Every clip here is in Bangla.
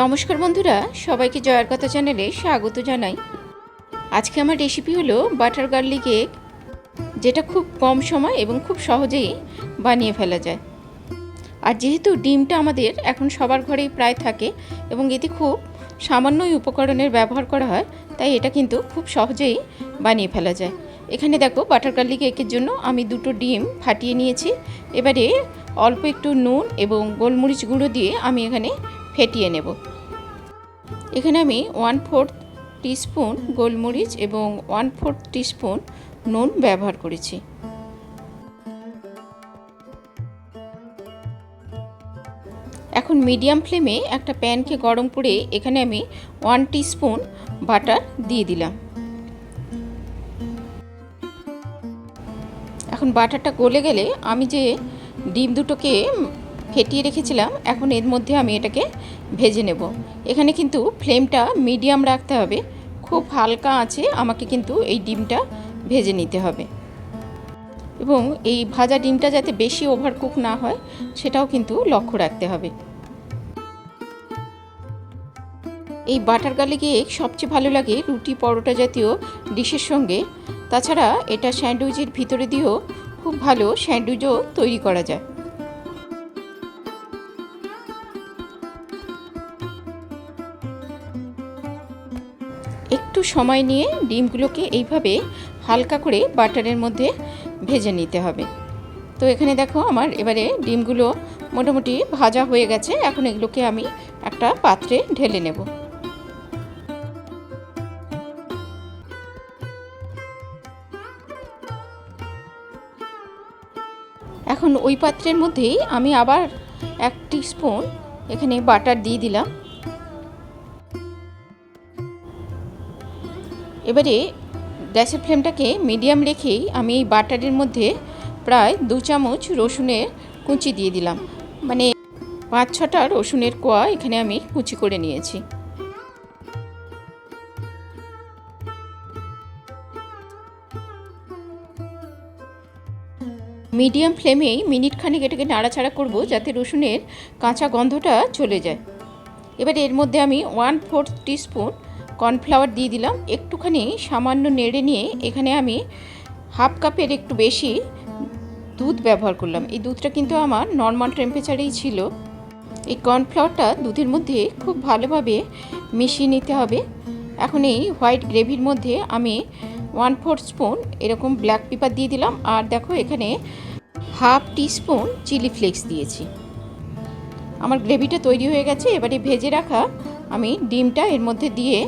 নমস্কার বন্ধুরা, সবাইকে জয়ার কথা চ্যানেলে স্বাগত জানাই। আজকে আমার রেসিপি হলো বাটার গার্লিক এগ যেটা খুব কম সময় এবং খুব সহজেই বানিয়ে ফেলা যায়। আর যেহেতু ডিমটা আমাদের এখন সবার ঘরেই প্রায় থাকে এবং এতে খুব সামান্যই উপকরণের ব্যবহার করা হয়, তাই এটা কিন্তু খুব সহজেই বানিয়ে ফেলা যায়। এখানে দেখো বাটার গার্লিক এগের জন্য আমি দুটো ডিম ফাটিয়ে নিয়েছি। এবারে অল্প একটু নুন এবং গোলমরিচ গুঁড়ো দিয়ে আমি এখানে ফেটিয়ে নেব। এখানে আমি ওয়ান ফোর্থ টিস্পুন গোলমরিচ এবং ওয়ান ফোর্থ টিস্পুন নুন ব্যবহার করেছি। এখন মিডিয়াম ফ্লেমে একটা প্যানকে গরম করে এখানে আমি ওয়ান টিস্পুন বাটার দিয়ে দিলাম। এখন বাটারটা গলে গেলে আমি যে ডিম দুটোকে ফেটিয়ে রেখেছিলাম, এখন এর মধ্যে আমি এটাকে ভেজে নেব। এখানে কিন্তু ফ্লেমটা মিডিয়াম রাখতে হবে। খুব হালকা আছে, আমাকে কিন্তু এই ডিমটা ভেজে নিতে হবে। এবং এই ভাজা ডিমটা যাতে বেশি ওভারকুক না হয়, সেটাও কিন্তু লক্ষ্য রাখতে হবে। এই বাটার গার্লিক এগ সবচেয়ে ভালো লাগে রুটি পরোটা জাতীয় ডিশের সঙ্গে। তাছাড়া এটা স্যান্ডউইচের ভিতরে দিয়েও খুব ভালো স্যান্ডউইচও তৈরি করা যায়। একটু সময় নিয়ে ডিমগুলোকে এইভাবে হালকা করে বাটারের মধ্যে ভেজে নিতে হবে। তো এখানে দেখো আমার এবারে ডিমগুলো মোটামুটি ভাজা হয়ে গেছে। এখন এগুলোকে আমি একটা পাত্রে ঢেলে নেব। এখন ওই পাত্রের মধ্যেই আমি আবার এক স্পুন এখানে বাটার দিয়ে দিলাম। এবারে গ্যাসের ফ্লেমটাকে মিডিয়াম রেখেই আমি এই বাটারের মধ্যে প্রায় দু চামচ রসুনের কুচি দিয়ে দিলাম। মানে পাঁচ ছটা রসুনের কোয়া এখানে আমি কুচি করে নিয়েছি। মিডিয়াম ফ্লেমেই মিনিট খানিক এটাকে নাড়াচাড়া করব যাতে রসুনের কাঁচা গন্ধটা চলে যায়। এবার এর মধ্যে আমি ওয়ান ফোর্থ টিস্পুন কর্নফ্লাওয়ার দিয়ে দিলাম। একটুখানি সামান্য নেড়ে নিয়ে এখানে আমি হাফ কাপের একটু বেশি দুধ ব্যবহার করলাম। এই দুধটা কিন্তু আমার নর্মাল টেম্পারেচারেই ছিল। এই কর্নফ্লাওয়ারটা দুধের মধ্যে খুব ভালোভাবে মিশিয়ে নিতে হবে। এখন এই হোয়াইট গ্রেভির মধ্যে আমি ওয়ান ফোর স্পুন এরকম ব্ল্যাক পেপার দিয়ে দিলাম। আর দেখো এখানে হাফ টিস্পুন চিলি ফ্লেক্স দিয়েছি। আমার গ্রেভিটা তৈরি হয়ে গেছে এবারে ভেজে রাখা আমি ডিমটা এর মধ্যে দিয়ে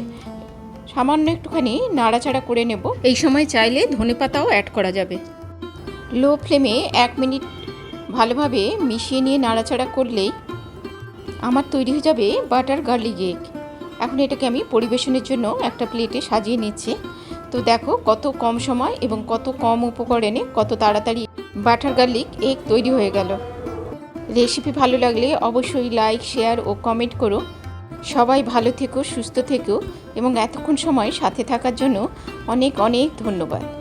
সামান্য একটুখানি নাড়াচাড়া করে নেব। এই সময় চাইলে ধনে পাতাও অ্যাড করা যাবে। লো ফ্লেমে এক মিনিট ভালোভাবে মিশিয়ে নিয়ে নাড়াচাড়া করলেই আমার তৈরি হয়ে যাবে বাটার গার্লিক এগ। এখন এটাকে আমি পরিবেশনের জন্য একটা প্লেটে সাজিয়ে নিচ্ছি। তো দেখো কত কম সময় এবং কত কম উপকরণে কত তাড়াতাড়ি বাটার গার্লিক এগ তৈরি হয়ে গেল। রেসিপি ভালো লাগলে অবশ্যই লাইক, শেয়ার ও কমেন্ট করো। সবাই ভালো থেকো, সুস্থ থেকো এবং এতক্ষণ সময় সাথে থাকার জন্য অনেক অনেক ধন্যবাদ।